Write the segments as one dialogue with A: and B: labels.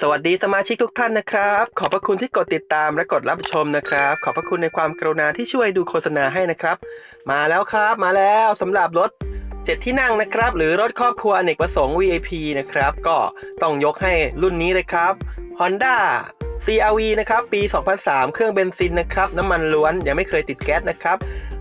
A: สวัสดีสมาชิกทุกท่านนะครับ ขอบพระคุณที่กดติดตามและกดรับชมนะครับ ขอบพระคุณในความกรุณาที่ช่วยดูโฆษณาให้นะครับ มาแล้วครับมาแล้วสำหรับรถ7ที่นั่งนะครับ หรือรถครอบครัวอเนกประสงค์ VIP นะครับ ก็ต้องยกให้รุ่นนี้เลยครับ Honda CRV นะครับ ปี 2003 เครื่องเบนซินนะครับ น้ำมันล้วน ยังไม่เคยติดแก๊สนะครับ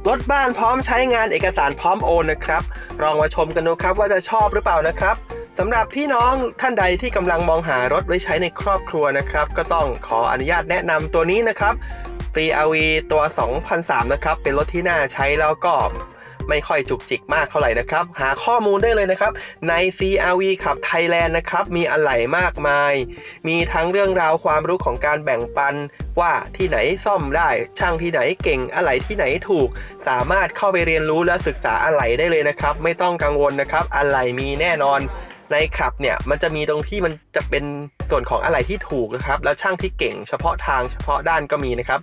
A: รถบ้านพร้อมใช้งานเอกสารพร้อมโอนนะครับ ลองมาชมกันดูครับว่าจะชอบหรือเปล่านะครับ สำหรับพี่น้องท่านใดที่กำลังมองหารถไว้ใช้ในครอบครัวนะครับ ก็ต้องขออนุญาตแนะนำตัวนี้นะครับ CRV ตัว 2003 นะครับ เป็นรถที่น่าใช้แล้วก็ไม่ค่อยจุกจิกมากเท่าไหร่นะครับ หาข้อมูลได้เลยนะครับ ใน CRV ขับไทยแลนด์นะครับ มีอะไหล่มากมาย มีทั้งเรื่องราวความรู้ของการแบ่งปันว่าที่ไหนซ่อมได้ ช่างที่ไหนเก่งอะไหล่ที่ไหนถูก สามารถเข้าไปเรียนรู้และศึกษาอะไหล่ได้เลยนะครับ ไม่ต้องกังวลนะครับ อะไหล่มีแน่นอน ในคลับเนี่ยมันจะมีตรงที่มันจะเป็นส่วนของอะไหล่ที่ถูกนะครับ แล้วช่างที่เก่งเฉพาะทางเฉพาะด้านก็มีนะครับ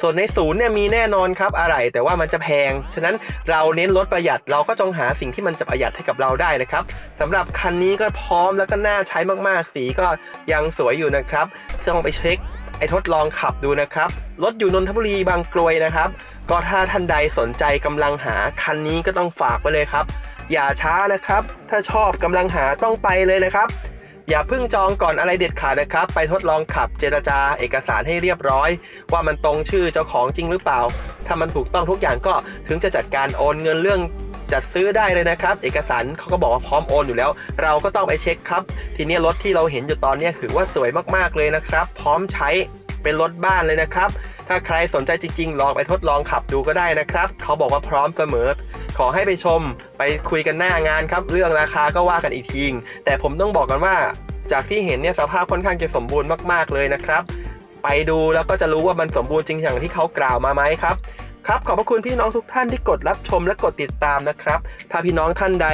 A: ส่วนในศูนย์เนี่ยมีแน่นอนครับอะไหล่แต่ว่ามันจะแพง ฉะนั้นเราเน้นลดประหยัดเราก็จงหาสิ่งที่มันจะประหยัดให้กับเราได้นะครับสำหรับคันนี้ก็พร้อมแล้วก็น่าใช้มากๆ สีก็ยังสวยอยู่นะครับต้องไปเช็คไอทดลองขับดูนะครับรถอยู่นนทบุรีบางกรวยนะครับ ก็ถ้าท่านใดสนใจกำลังหาคันนี้ก็ต้องฝากไว้เลยครับ อย่าช้านะครับ ถ้าชอบกำลังหาต้องไปเลยนะครับ อย่าเพิ่งจองก่อนอะไรเด็ดขาดนะครับ ไปทดลองขับเจรจาเอกสารให้เรียบร้อย ว่ามันตรงชื่อเจ้าของจริงหรือเปล่า ถ้ามันถูกต้องทุกอย่างก็ถึงจะจัดการโอนเงินเรื่องจัดซื้อได้เลยนะครับ เอกสารเขาก็บอกว่าพร้อมโอนอยู่แล้ว เราก็ต้องไปเช็คครับ ทีนี้รถที่เราเห็นอยู่ตอนนี้ถือว่าสวยมากๆเลยนะครับ พร้อมใช้เป็นรถบ้านเลยนะครับ ถ้าใครสนใจจริงๆ ลองไปทดลองขับดูก็ได้นะครับ เขาบอกว่าพร้อมเสมอ ขอให้ไปชมไปคุยกันหน้างานครับ เรื่องราคาก็ว่ากันอีกทีแต่ผมต้องบอกกันว่าจากที่เห็นเนี่ยสภาพค่อนข้างจะสมบูรณ์มากๆเลยนะครับ ไปดูแล้วก็จะรู้ว่ามันสมบูรณ์จริงอย่างที่เขากล่าวมาไหมครับครับขอบพระคุณพี่น้องทุกท่านที่กดรับชมและกดติดตามนะครับ ถ้าพี่น้องท่านใด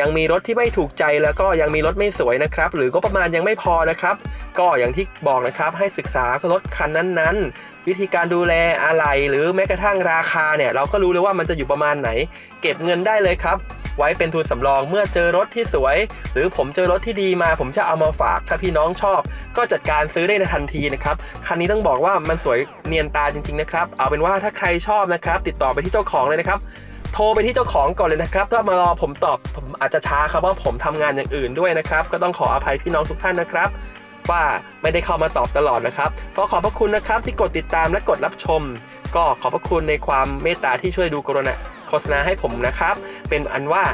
A: ยังมีรถที่ไม่ถูกใจแล้วก็ยังมีรถไม่สวยนะครับ หรือก็ประมาณยังไม่พอนะครับ ก็อย่างที่บอกนะครับให้ศึกษารถคันนั้นๆ วิธีการดูแลอะไรหรือแม้กระทั่งราคาเนี่ยเราก็รู้เลยว่ามันจะอยู่ประมาณไหน เก็บเงินได้เลยครับ ไว้เป็นทุนสำรองเมื่อเจอรถที่สวย หรือผมเจอรถที่ดีมา ผมจะเอามาฝาก ถ้าพี่น้องชอบ ก็จัดการซื้อได้ในทันทีนะครับคันนี้ต้องบอกว่ามันสวยเนียนตาจริงๆนะครับเอาเป็นว่าถ้าใครชอบนะครับติดต่อไปที่เจ้าของเลยนะครับโทรไปที่เจ้าของก่อนเลยนะครับ ถ้ามารอผมตอบผมอาจจะช้าครับว่าผมทำงานอย่างอื่นด้วยนะครับ ก็ต้องขออภัยพี่น้องทุกท่านนะครับ ว่าไม่ได้เข้ามาตอบตลอดนะครับก็ขอบพระคุณนะครับที่กดติดตามและกดรับชม ก็ขอบพระคุณในความเมตตาที่ช่วยดูกรณาโฆษณาให้ผมนะครับ เป็นอันว่า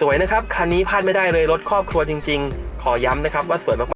A: สวยนะครับ คันนี้พลาดไม่ได้เลยรถครอบครัวจริง ๆ ขอย้ำนะครับว่าสวยมาก